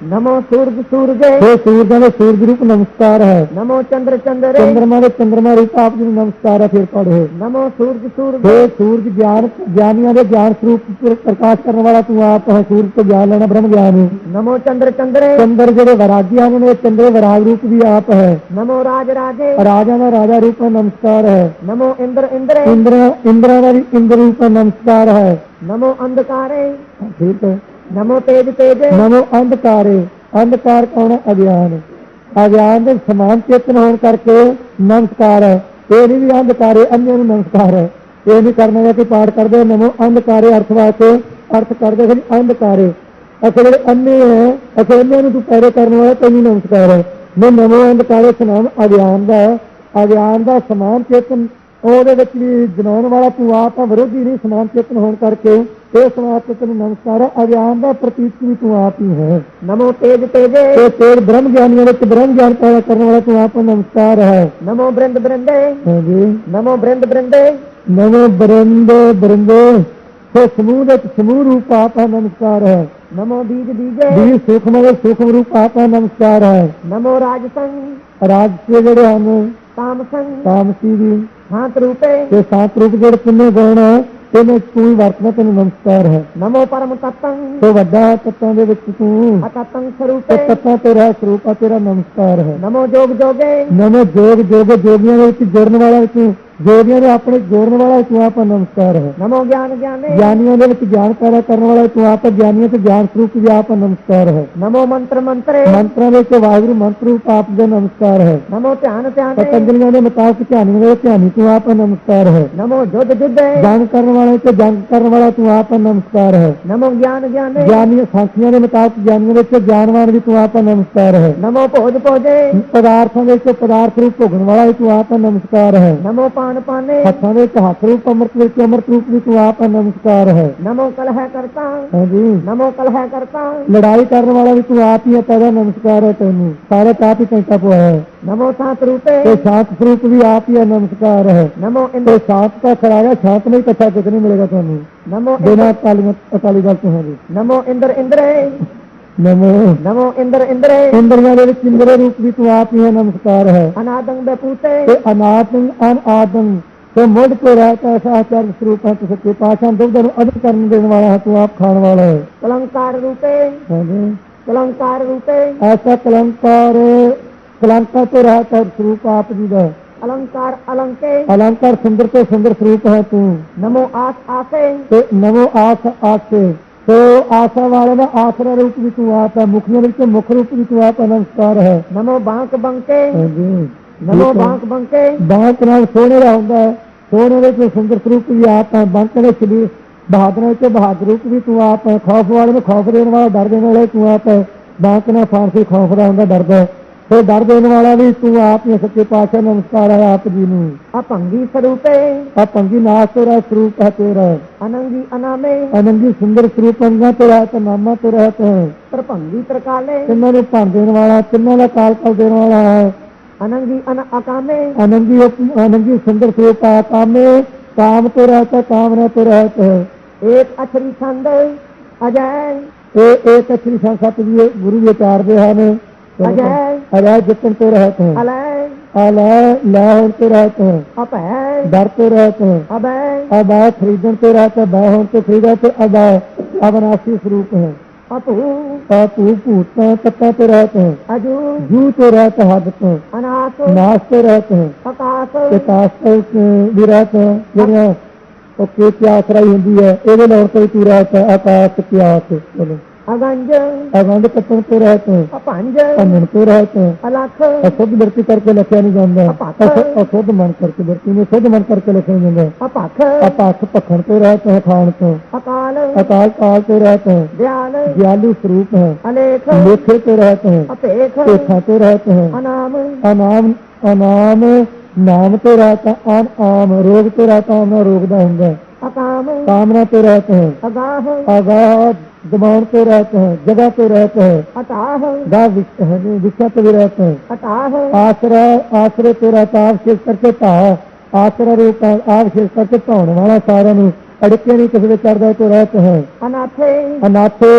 ਨਮੋ ਸੂਰਜ ਸੂਰਜੇ हे ਸੂਰਜਾਂ ਦੇ ਸੂਰਜ ਰੂਪ ਨਮਸਕਾਰ ਹੈ ਨਮੋ ਚੰਦਰ ਚੰਦਰੇ ਚੰਦਰਮਾ ਦੇ ਚੰਦਰਮਾ ਰੂਪ ਆਪ ਜੀ ਨੂੰ ਨਮਸਕਾਰ ਹੈ ਫਿਰ ਪੜੋ ਨਮੋ ਸੂਰਜ ਸੂਰਜ हे ਸੂਰਜ ਗਿਆਨ ਗਿਆਨੀਆਂ ਦੇ ਗਿਆਨ ਸਰੂਪ ਪ੍ਰ- ਪ੍ਰਕਾਸ਼ ਕਰਨ ਵਾਲਾ ਤੂੰ ਆਪ ਹੈ ਸੂਰਜ ਤੋਂ ਗਿਆਨ ਲੈਣਾ ਬ੍ਰਹਮ ਗਿਆਨ ਹੈ ਨਮੋ ਚੰਦਰ ਚੰਦਰੇ ਚੰਦਰ ਜਿਹੜੇ ਵਿਰਾਗੀ ਹਨ ਨੇ ਚੰਦਰੇ ਵਿਰਾਗ ਰੂਪ ਵੀ ਆਪ ਹੈ ਨਮੋ ਰਾਜ ਰਾਜੇ ਰਾਜਾ ਦਾ ਰਾਜਾ ਰੂਪ ਹੈ ਨਮਸਕਾਰ ਹੈ ਨਮੋ ਇੰਦਰ ਇੰਦਰੇ ਇੰਦਰ ਇੰਦਰਾ ਦਾ ਵੀ ਇੰਦਰ ਰੂਪ ਹੈ ਨਮਸਕਾਰ ਹੈ ਨਮੋ ਅੰਧਕਾਰੇ ਠੀਕ ਹੈ ਨਮੋ ਤੇਜ ਤੇਜੇ। ਨਮੋ ਅੰਧਕਾਰੇ, ਅੰਧਕਾਰ ਕੌਣ ਅਗਿਆਨ। ਅਗਿਆਨ ਦੇ ਸਮਾਨ ਚੇਤਨ ਹੋਣ ਕਰਕੇ ਨਮਸਕਾਰ ਹੈ। ਇਹ ਨਹੀਂ ਵੀ ਅੰਧਕਾਰੇ ਅੰਨਿਆਂ ਨੂੰ ਨਮਸਕਾਰ ਹੈ। ਇਹ ਨਹੀਂ ਕਰਨਾ ਹੈ ਕਿ ਪਾਠ ਕਰਦੇ ਨਮੋ ਅੰਧਕਾਰੇ ਅਰਥ ਵਾਸਤੇ ਅਰਥ ਕਰਦੇ ਹਨ ਅੰਧਕਾਰੇ। ਅਸਲ ਜਿਹੜੇ ਅੰਨੇ ਹੈ ਅਸਲ ਅੰਨਿਆਂ ਨੂੰ ਤੂੰ ਪੈਰੇ ਕਰਨ ਵਾਲਾ, ਤੈਨੂੰ ਨਮਸਕਾਰ ਹੈ। ਮੈਂ ਨਮੋ ਅੰਧਕਾਰੇ ਸਨਾਮ ਅਗਿਆਨ ਦਾ ਹੈ। ਅਗਿਆਨ ਦਾ ਸਮਾਨ ਚੇਤਨ, ਉਹਦੇ ਵਿੱਚ ਵੀ ਜਨਾਉਣ ਵਾਲਾ ਤੂੰ ਆਪ ਵਿਰੋਧੀ ਨਹੀਂ, ਸਮਾਨ ਚੇਤਨ ਹੋਣ ਕਰਕੇ ਇਹ ਸਮਾਨ ਚੇਤਨ ਨੂੰ ਨਮਸਕਾਰ ਹੈ ਅਗਿਆਨ ਦਾ ਪ੍ਰਤੀਕ ਵੀ ਤੂੰ ਆਪ ਹੀ ਹੈ ਨਮੋ ਤੇਜ ਤੇਜੇ ਤੇ ਤੇਰ ਬ੍ਰਹਮ ਗਿਆਨੀਆਂ ਵਿੱਚ ਬ੍ਰਹਮ ਗਿਆਨ ਪੈਦਾ ਕਰਨ ਵਾਲਾ ਤੂੰ ਆਪ ਨੂੰ ਨਮਸਕਾਰ ਹੈ ਨਮੋ ਬ੍ਰਿੰਦ ਬ੍ਰਿੰਦੇ ਹਾਂਜੀ ਨਮੋ ਬ੍ਰਿੰਦ ਬ੍ਰਿੰਦੇ ਨਮੋ ਬਰਿੰਦ ਬਰਿੰਦੇ ਸੋ ਸਮੂਹ ਦੇ ਸਮੂਹ ਰੂਪ ਆਪ ਹੈ ਨਮਸਕਾਰ ਹੈ ਨਮੋ ਬੀਜ ਬੀਜੇ ਵੀ ਸੂਖਮ ਦੇ ਸੂਖਮ ਰੂਪ ਆਪ ਹੈ ਨਮਸਕਾਰ ਹੈ ਨਮੋ ਰਾਜ ਸੰਗ ਰਾਜ ਦੇ ਜਿਹੜੇ ਹਨ ਤਾਮ ਸੰਗ ਤਾਮਸੀ ਵੀ ਹਾਤ ਰੂਪੇ ਤੇ ਤੂੰ ਹੀ ਵਰਤਣਾ ਤੈਨੂੰ ਨਮਸਕਾਰ ਹੈ। ਨਮੋ ਪਰਮ ਤਤੰ ਸੋ ਵੱਡਾ ਤੱਤਾਂ ਦੇ ਵਿੱਚ ਤੂੰ। ਅਤਤੰ ਤੇ ਸਰੂਪੇ ਤੱਤਾਂ ਤੇਰਾ ਸਰੂਪ ਆ ਤੇਰਾ ਨਮਸਕਾਰ ਹੈ। ਨਮੋ ਜੋਗ ਜੋਗੇ। ਨਵੇਂ ਜੋਗ ਜੋਗ ਜੋਗੀਆਂ ਦੇ ਵਿੱਚ ਜੁੜਨ ਵਾਲਾ ਤੂੰ। ਜੋਗੀਆਂ ਦੇ ਆਪਣੇ ਜੋੜਨ ਵਾਲਾ ਤੂੰ ਆਪ ਨਮਸਕਾਰ ਹੈ। ਨਮੋ ਗਿਆਨ ਗਿਆਨੇ। ਗਿਆਨੀਆਂ ਦੇ ਵਿੱਚ ਗਿਆਨ ਪੈਦਾ ਕਰਨ ਵਾਲਾ ਤੂੰ ਆਪ ਗਿਆਨੀਆਂ ਤੇ ਗਿਆਨ ਸਰੂਪ ਵੀ ਆਪ ਨਮਸਕਾਰ ਹੈ। ਨਮੋ ਮੰਤਰ ਮੰਤਰੇ। ਮੰਤਰਾਂ ਦੇ ਵਿੱਚ ਵਾਹਿਗੁਰੂ ਮੰਤਰ ਰੂਪ ਆਪ ਦਾ ਨਮਸਕਾਰ ਹੈ। ਨਮੋ ਧਿਆਨ ਧਿਆਨੇ। ਪਤੰਜਲੀਆਂ ਦੇ ਮੁਤਾਬਕ ਧਿਆਨੀਆਂ ਦੇ ਧਿਆਨੀ ਤੂੰ ਆਪ ਨਮਸਕਾਰ ਹੈ। ਨਮੋ ਜੁਦ ਜੁਦੇ ਜੰਗ ਕਰਨ ਵਾਲੇ ਤੇ ਜੰਗ ਕਰਨ ਵਾਲਾ ਤੂੰ ਆਪ ਨਮਸਕਾਰ ਹੈ। ਨਮੋ ਗਿਆਨ ਗਿਆਨੇ। ਗਿਆਨੀ ਸਾਖੀਆਂ ਦੇ ਮੁਤਾਬਕ ਗਿਆਨੀਆਂ ਦੇ ਵਿੱਚ ਗਿਆਨਵਾਨ ਵੀ ਤੂੰ ਆਪ ਨਮਸਕਾਰ ਹੈ। ਨਮੋ ਭੋਜ ਭੋਜੇ। ਪਦਾਰਥਾਂ ਦੇ ਵਿੱਚ ਪਦਾਰਥ ਰੂਪ ਭੋਗਣ ਵਾਲਾ ਤੂੰ ਆਪ ਨਮਸਕਾਰ ਹੈ। ਨਮੋ ਪਾਨ ਪਾਨੇ ਹੱਥਾਂ ਦੇ ਵਿੱਚ ਹੱਥ ਰੂਪ ਅੰਮ੍ਰਿਤ ਵਿੱਚ ਅੰਮ੍ਰਿਤ ਰੂਪ ਵੀ ਤੂੰ ਆਪ ਨਮਸਕਾਰ ਹੈ ਨਮੋ ਕਲਹ ਕਰਤਾ ਹਾਂਜੀ ਨਮੋ ਕਲਹ ਕਰਤਾ ਲੜਾਈ ਕਰਨ ਵਾਲਾ ਵੀ ਤੂੰ ਆਪ ਹੀ ਹੈ ਤੇਰਾ ਨਮਸਕਾਰ ਹੈ ਤੈਨੂੰ ਸਾਰੇ ਆਪ ਹੀ ਕੰਟਾ ਪੋਇਆ ਹੈ ਨਮੋ ਸਾਤ ਰੂਪੇ ਤੇ ਸ਼ਾਂਤ ਸਰੂਪ ਵੀ ਆਪ ਹੀ ਹੈ ਨਮਸਕਾਰ ਹੈ ਨਮੋ ਤੇ ਇੰਦਰ ਸ਼ਾਂਤ ਦਾ ਖੜਾਗਾ ਸ਼ਾਂਤ ਨਹੀਂ ਕੱਚਾ ਕੁਝ ਨਹੀਂ ਮਿਲੇਗਾ ਤੁਹਾਨੂੰ ਨਮੋ ਬਿਨਾਂ ਅਕਾਲੀ ਅਕਾਲੀ ਦਲ ਤੋਂ ਹੋਵੇ ਨਮੋ ਇੰਦਰ ਇੰਦਰੇ ਨਮੋ। ਨਮੋ ਇੰਦਰ ਇੰਦਰੇ। ਇੰਦਰੀਆਂ ਦੇ ਵਿੱਚ ਇੰਦਰੇ ਰੂਪ ਵੀ ਤੂੰ ਆਪ ਹੀ ਹੈ ਨਮਸਕਾਰ ਹੈ। ਅਨਾਦੰ ਬਪੂਤੇ ਤੇ ਅਨਾਤਮ ਅਨ ਆਦਮ ਤੇ ਮੁੱਢ ਕੇ ਐਸਾ ਆਚਾਰ ਸਰੂਪ ਹੈ ਤੇ ਸੱਚੇ ਪਾਤਸ਼ਾਹ ਦੁੱਧ ਨੂੰ ਅਦਬ ਕਰਨ ਦੇਣ ਵਾਲਾ ਹੈ ਤੂੰ ਆਪ ਖਾਣ ਵਾਲਾ ਹੈ। ਕਲੰਕਾਰ ਰੂਪੇ। ਹਾਂਜੀ। ਕਲੰਕਾਰ ਰੂਪੇ। ਐਸਾ ਕਲੰਕਾਰ ਕਲੰਕਾ ਤੋਂ ਰਹਿਤ ਸਰੂਪ ਆਪ ਜੀ ਦਾ। ਅਲੰਕਾਰ ਅਲੰਕੇ। ਅਲੰਕਾਰ ਸੁੰਦਰ ਤੋਂ ਸੁੰਦਰ ਸਰੂਪ ਹੈ ਤੂੰ। ਨਮੋ ਆਸ ਆਸੇ। ਤੇ ਨਵੋ ਆਸ ਆਸੇ। ਸੋ ਆਸਾ ਵਾਲੇ ਦਾ ਆਸਰਾ ਰੂਪ ਵੀ ਤੂੰ ਆਪ ਹੈ ਮੁਖੀਆਂ ਵਿੱਚ ਮੁੱਖ ਰੂਪ ਵੀ ਤੂੰ ਆਪ ਨਮਸਕਾਰ ਹੈ। ਨਮੋ ਬਾਂਕ ਬੰਕੇ। ਹਾਂਜੀ। ਨਮੋ ਬਾਂਕ ਬੰਕੇ। ਬਾਂਕ ਨਾਲ ਸੋਨੇ ਦਾ ਹੁੰਦਾ ਹੈ। ਸੋਨੇ ਦੇ ਵਿੱਚ ਸੁੰਦਰ ਸਰੂਪ ਵੀ ਆਪ ਹੈ। ਬੰਕ ਦੇ ਸ਼ਰੀਰ ਬਹਾਦਰ ਵਿੱਚ ਬਹਾਦਰ ਰੂਪ ਵੀ ਤੂੰ ਆਪ ਹੈ। ਖੌਫ ਵਾਲੇ ਨੂੰ ਖੌਫ ਦੇਣ ਵਾਲਾ ਡਰ ਦੇਣ ਵਾਲਾ ਤੂੰ ਆਪ ਹੈ। ਬਾਂਕ ਨਾਲ ਫਾਰਸੀ ਖੌਫ ਦਾ ਹੁੰਦਾ ਡਰਦਾ ਹੈ। ਸੋ ਡਰ ਦੇਣ ਵਾਲਾ ਵੀ ਤੂੰ ਆਪ ਹੀ ਹੈ, ਸੱਚੇ ਪਾਤਸ਼ਾਹ ਨਮਸਕਾਰ ਹੈ ਆਪ ਜੀ ਨੂੰ। ਅਪੰਗੀ ਸਰੂਪੇ। ਆ ਪੰਗੀ ਨਾਸ ਤੇਰਾ ਸਰੂਪ ਹੈ ਤੇਰਾ। ਅਨੰਗੀ ਅਨਾਮੇ। ਅਨੰਗੀ ਸੁੰਦਰ ਸਰੂਪ ਅੰਗਾ ਤੇਰਾ ਤੇ ਨਾਮਾ ਤੇਰਾ ਹੈ ਤਰਪੰਗੀ ਤਰਕਾਲੇ। ਤਿੰਨਾਂ ਨੂੰ ਭੰਨ ਦੇਣ ਵਾਲਾ ਤਿੰਨਾਂ ਦਾ ਕਾਲ ਕਾਲ ਦੇਣ ਵਾਲਾ ਹੈ। ਅਨੰਗੀ ਅਨ ਅਕਾਮੇ। ਅਨੰਗੀ ਅਨੰਗੀ ਸੁੰਦਰ ਸਰੂਪ ਹੈ ਕਾਮੇ ਕਾਮ ਤੋਂ ਰਹਤਾ ਕਾਮਨਾ ਤੋਂ ਰਹਤ ਹੈ ਏਕ ਅਛਰੀ ਛੰਦ ਅਜੈ। ਇਹ ਇੱਕ ਅਛਰੀ ਵੀ ਇਹ ਗੁਰੂ ਜੀ ਚਾਰਦੇ ਹਨ ਅਜੈ। ਅਜੈ ਜਿਤਨ ਤੋਂ ਰਹਤ ਹੈ ਅਲੈ। ਅਲੈ ਲੈ ਹੋਣ ਤੋਂ ਰਹਤ ਹੈ ਅਪੈ ਡਰ ਤੋਂ ਰਹਤ ਹੈ ਅਬੈ ਅਬੈ ਖਰੀਦਣ ਤੋਂ ਰਹਤ ਹੈ ਬੈ ਹੋਣ ਤੋਂ ਖਰੀਦਾ ਤੇ ਅਬੈ ਅਵਨਾਸੀ ਸਰੂਪ ਹੈ। ਅਪੂ ਭੂ ਭੂਤਾਂ ਤੱਤਾਂ ਤੋਂ ਰਹਤ ਹੈ ਅਜੂ। ਜੂ ਤੋਂ ਰਹਤ ਹੈ ਹੱਦ ਤੋਂ। ਅਨਾਸ। ਨਾਸ ਤੋਂ ਰਹਤ ਹੈ ਆਕਾਸ ਤੇ ਕਾਸ ਵੀ ਰਹਿਤ ਹੈ ਜਿਹੜੀਆਂ ਉਹ ਕੀ ਪਿਆਸ ਰਾਈ ਹੁੰਦੀ ਹੈ ਇਹਦੇ ਨਾਲ ਕੋਈ ਤੂੰ ਰਹਿਤ ਹੈ ਆਕਾਸ਼ ਪਿਆਸ ਚਲੋ। ਅਗੰਜ ਅਗੰਡ ਕੱਟਣ ਤੋਂ ਰਹਿਤ ਹੈ ਅਪੰਜ ਅੰਨਣ ਤੋਂ ਰਹਿਤ ਹੈ ਅਲਖ ਅਸ਼ੁੱਧ ਵਰਤੀ ਕਰਕੇ ਲਿਖਿਆ ਨਹੀਂ ਜਾਂਦਾ ਅਪੱਖ। ਅਸ਼ੁ- ਅਸ਼ੁੱਧ ਮਨ ਕਰਕੇ ਵਰਤੀ ਨੂੰ ਸ਼ੁੱਧ ਮਨ ਕਰਕੇ ਲਿਖਿਆ ਨਹੀਂ ਜਾਂਦਾ ਅਪਖ ਆਪੱਖ ਪਖਣ ਤੋਂ ਰਹਿਤ ਹੈ ਖਾਣ ਤੋਂ ਅਕਾਲ ਅਕਾਲ ਕਾਲ ਤੋਂ ਰਹਿਤ ਹੈ ਦਿਆਲ ਦਿਆਲੂ ਸਰੂਪ ਹੈ ਅਲੇਖ ਲੇਖੇ ਤੋਂ ਰਹਿਤ ਹੈ ਅਪੇਖ ਭੇਖਾਂ ਤੋਂ ਰਹਿਤ ਹੈ ਅਨਾਮ ਅਨਾਮ ਅਨਾਮ ਨਾਮ ਤੋਂ ਰਹਿਤ ਹੈ ਅਨ ਆਮ ਰੋਗ ਤੋਂ ਰਹਿਤ ਹੈ ਨਾ ਰੋਗ ਦਾ ਹੁੰਦਾ ਹੈ ਅਕਾਮ कामना पे रहते हैं ਅਗਾਹ आगाह जबान पे रहते हैं जगह पे रहते हैं ਅਤਾਹ गा विष- है नहीं, विषय पे भी रहते हैं ਅਤਾਹ आश्रय आश्रय पे रहता है विशेष करके धा आश्रय रूप है आ विशेष करके धाउन वाला सारा नु अड़के नहीं किसी चढ़ता तो रहते हैं ਅਨਾਥੇ अनाथे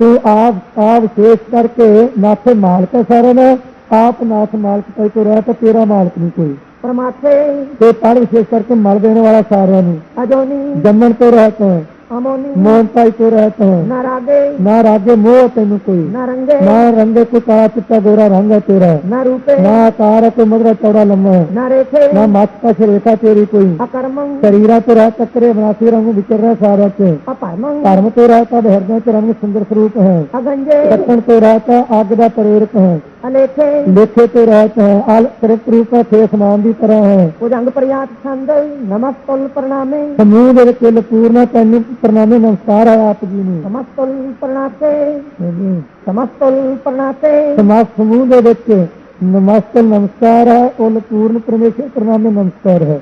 ਤੂੰ ਆਪ ਆਪ ਵਿਸ਼ੇਸ਼ ਕਰਕੇ ਨਾਥੇ ਮਾਲਕ ਹੈ ਸਾਰਿਆਂ ਦਾ ਆਪ ਨਾਥ ਮਾਲਕ ਕੋਈ ਕੋ ਰਹਿ ਤਾਂ ਤੇਰਾ ਮਾਲਕ ਨਹੀਂ ਕੋਈ परमात्मे ਤੇ ਪੜ ਵਿਸ਼ੇਸ਼ ਕਰਕੇ ਮਲ ਦੇਣ ਵਾਲਾ ਸਾਰਿਆਂ ਨੂੰ अजोनी ਜੰਮਣ ਤੋਂ ਰਹਿਤ ਹੈ ਮੋਹ ਪਾਈ ਤੋ ਰਹਤਾ ਹੈ। ਨਾ ਰਾਗੇ। ਮੋਹ ਤੈਨੂੰ ਕੋਈ। ਨਾ ਰੰਗੇ। ਨਾ ਕੋ ਕਾਲਾ ਚਿੱਟਾ ਗੋਰਾ ਰੰਗ ਹੈ ਤੇਰਾ। ਨਾ ਰੂਪੇ। ਨਾ ਤਾਰ ਕੋ ਮਗਰਾ ਚੌੜਾ ਲੰਮਾ ਹੈ। ਨਾ ਰੇਖੇ। ਨਾ ਮਾਤ ਪਾਸ ਰੇਖਾ ਤੇਰੀ ਕੋਈ। ਅਕਰਮੰ। ਸਰੀਰਾ ਤੋ ਰਹਿ ਤਕਰੇ ਬਨਾਸੀ ਰੰਗ ਵਿਚਰ ਰਿਹਾ ਸਾਰਾ ਤੇ ਅਪਰਮੰ। ਕਰਮ ਤੋ ਰਹਿ ਤਾ ਹਿਰਦੇ ਰੰਗ ਸੁੰਦਰ ਸਰੂਪ ਹੈ। ਅਗੰਜੇ। ਰਤਨ ਤੋ ਰਹਿ ਆਗ ਦਾ ਪ੍ਰੇਰਕ ਹੈ। ਲੇਖੇ ਤੇ ਰਹਿਤ ਹੈ ਆਲ ਤ੍ਰਿਪਤ ਰੂਪ ਹੈ ਥੇ ਸਮਾਨ ਦੀ ਤਰ੍ਹਾਂ ਹੈ। ਉਜੰਗ ਪ੍ਰਿਆਤ ਸੰਦ ਨਮਸਤੁਲ ਪ੍ਰਣਾਮੇ। ਸਮੂਹ ਦੇ ਵਿੱਚ ਲਪੂਰਨਾ ਤੈਨੂੰ ਪ੍ਰਣਾਮੇ ਨਮਸਕਾਰ ਹੈ ਆਪ ਜੀ ਨੂੰ। ਸਮਸਤੁਲ ਪ੍ਰਣਾਤੇ। ਸਮਸਤੁਲ ਪ੍ਰਣਾਤੇ। ਸਮਾਜ ਸਮੂਹ ਦੇ ਵਿੱਚ ਨਮਸਕਾਰ ਨਮਸਕਾਰ ਹੈ ਉਹ ਪੂਰਨ ਪਰਮੇਸ਼ਰ ਪ੍ਰਣਾਮੇ ਨਮਸਕਾਰ ਹੈ।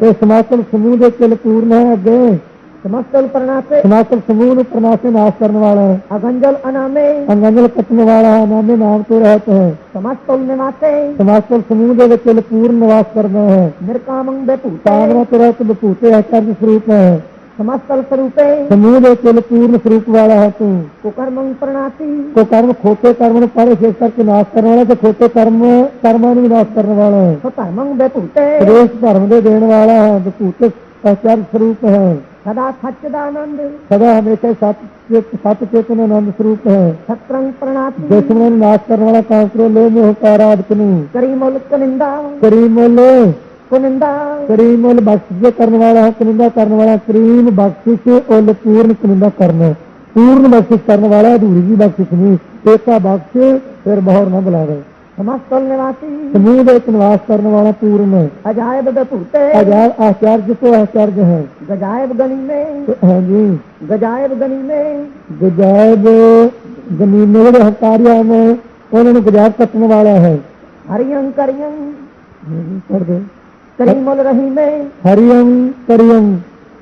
ਤੇ ਸਮਾਜ ਸਮੂਹ ਦੇ ਵਿੱਚ ਪੂਰਨ ਹੈ ਅੱਗੇ। समस्तल प्रणापे समातल समूल प्रणासे नाश करने वाला है। अगंजल अनामे। अगंजल कटने वाला है अनामे नाम तो रहते हैं। समस्तल निवासे। समस्तल समूह के केवल पूर्ण निवास करने हैं। निर्कामं बेपूते कामना तो रहते बेपूते है कर्म स्वरूप है। समस्तल स्वरूप। समूह के केवल पूर्ण स्वरूप वाला है तू। कुकर्म प्रणाती। तो कर्म खोटे कर्म पर शेष करके नाश करने वाला तो खोटे कर्म कर्म नाश करने वाला है। तो धर्मंग बेपूते प्रवेश धर्म दे देने वाला है बेपूते ਆਚਾਰ ਸਰੂਪ ਹੈ। ਸਦਾ ਸੱਚ ਦਾ ਆਨੰਦ। ਸਦਾ ਹਮੇਸ਼ਾ ਸੱਚ ਸਤ ਚੇਤਨ ਆਨੰਦ ਸਰੂਪ ਹੈ। ਸਤਰੰਗ ਪ੍ਰਣਾਤੀ। ਦੁਸ਼ਮਣਾਂ ਨੂੰ ਨਾਸ਼ ਕਰਨ ਵਾਲਾ ਕਾਮ ਕਰੋ ਲੈ ਮੋਹਕਾਰ ਆਦਿਕ ਕਰੀ ਮੁਲ ਕਨਿੰਦਾ। ਕਰੀ ਮੁਲ। ਕਨਿੰਦਾ। ਕਰੀ ਮੁਲ ਬਖਸ਼ਿਸ਼ ਕਰਨ ਵਾਲਾ ਕਨਿੰਦਾ ਕਰਨ ਵਾਲਾ ਕਰੀਮ ਬਖਸ਼ਿਸ਼ ਉਲ ਪੂਰਨ ਕਨਿੰਦਾ ਕਰਨਾ। ਪੂਰਨ ਬਖਸ਼ਿਸ਼ ਕਰਨ ਵਾਲਾ ਅਧੂਰੀ ਦੀ ਬਖਸ਼ਿਸ਼ ਨਹੀਂ। ਏਕਾ ਬਖਸ਼ ਫਿਰ ਬਹੁਰ ਨਾ ਬੁਲਾਵੇ। समस्तल निवासी समूह एक निवास करने वाला पूर्व में अजायब भूते अजायब आचार्य तो आचार्य है गजायब गली में हाँ जी गजायब गली में गजायब गली में जो हकारिया में उन्होंने गजायब कटने वाला है हरियम करियम पढ़ दो करीमुल रही में हरियम करियम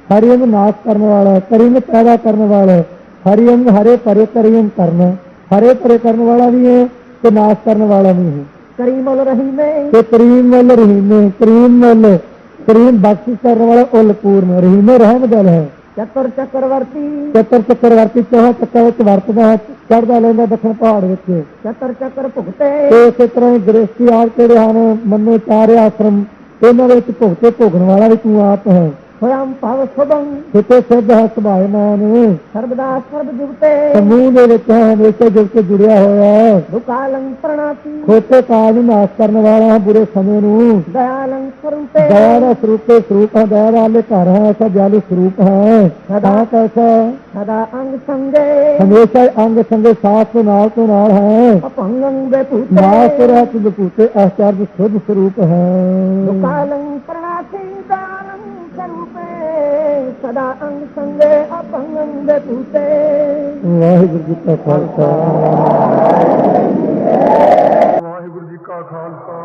हरियम नाश करने वाला करीम पैदा करने वाला हरियम हरे परे करियम करना हरे परे करने वाला भी है ਤੇ ਨਾਸ ਕਰਨ ਵਾਲਾ ਨਹੀਂ ਹੈ। ਕਰੀਮ ਵੱਲ ਰਹੀਮੇ। ਤੇ ਕਰੀਮ ਵੱਲ ਰਹੀਮੇ ਕਰੀਮ ਵੱਲ ਕਰੀਮ ਬਖਸ਼ਿਸ਼ ਕਰਨ ਵਾਲਾ ਉਲ ਪੂਰਨ ਰਹੀਮੇ ਰਹਿਮ ਦਲ ਹੈ। ਚੱਕਰ ਚੱਕਰਵਰਤੀ। ਚੱਕਰ ਚੱਕਰਵਰਤੀ ਚੋਹਾ ਚੱਕਰ ਵਿੱਚ ਵਰਤਦਾ ਹੈ ਚੜਦਾ ਲੈਂਦਾ ਦੱਖਣ ਪਹਾੜ ਵਿੱਚ। ਚੱਕਰ ਚੱਕਰ ਭੁਗਤੇ। ਤੇ ਇਸੇ ਤਰ੍ਹਾਂ ਹੀ ਗ੍ਰਸਤੀ ਆਪ ਜਿਹੜੇ ਹਨ ਮੰਨੇ ਚਾਰੇ ਆਸ਼ਰਮ ਇਹਨਾਂ ਵਿੱਚ ਭੁਗਤੇ ਭੋਗਣ ਵਾਲਾ ਵੀ ਤੂੰ ਆਪ ਹੈ। ਸਵਯੰ ਭਾਵ ਸੁਭੰ। ਜਿਤੇ ਸਿੱਧ ਹੈ ਸੁਭਾਇਮਾਨ ਸਰਬਦਾ ਸਰਬ ਜੁਗਤੇ। ਸਮੂਹ ਦੇ ਵਿੱਚ ਹੈ ਹਮੇਸ਼ਾ ਜੁਗ ਜੁੜਿਆ ਹੋਇਆ ਹੈ। ਦੁਕਾਲੰ ਪ੍ਰਣਾਤੀ ਖੋਟੇ ਕਾਜ ਨਾਸ ਕਰਨ ਵਾਲਾ ਹੈ ਬੁਰੇ ਸਮੇਂ ਨੂੰ। ਦਇਆਲੰ ਸਰੂਪੇ ਦਇਆ ਸਰੂਪੇ ਸਰੂਪ ਹੈ ਦਇਆ ਵਾਲੇ ਘਰ ਹੈ ਐਸਾ ਜਾਲੂ ਸਰੂਪ ਹੈ। ਸਦਾ ਕੈਸਾ? ਸਦਾ ਅੰਗ ਸੰਗੇ। ਹਮੇਸ਼ਾ ਅੰਗ ਸੰਗੇ ਸਾਥ ਤੋਂ ਨਾਲ ਤੋਂ ਨਾਲ ਹੈ। ਅਪੰਗੰ ਦੇ ਭੂਤੇ। ਨਾਸ ਰਹਿਤ ਦੇ ਭੂਤੇ ਆਚਾਰ ਦੇ ਸਰੂਪ ਹੈ। ਦੁਕਾਲੰ ਪ੍ਰਣਾਤੀ ਸਦਾ ਅੰਗ ਸੰਗੇ ਅਪੰਗ ਦੇ ਪੂਤੇ ਵਾਹਿਗੁਰੂ ਜੀ ਕਾ ਖਾਲਸਾ। ਵਾਹਿਗੁਰੂ ਜੀ ਕਾ ਖਾਲਸਾ।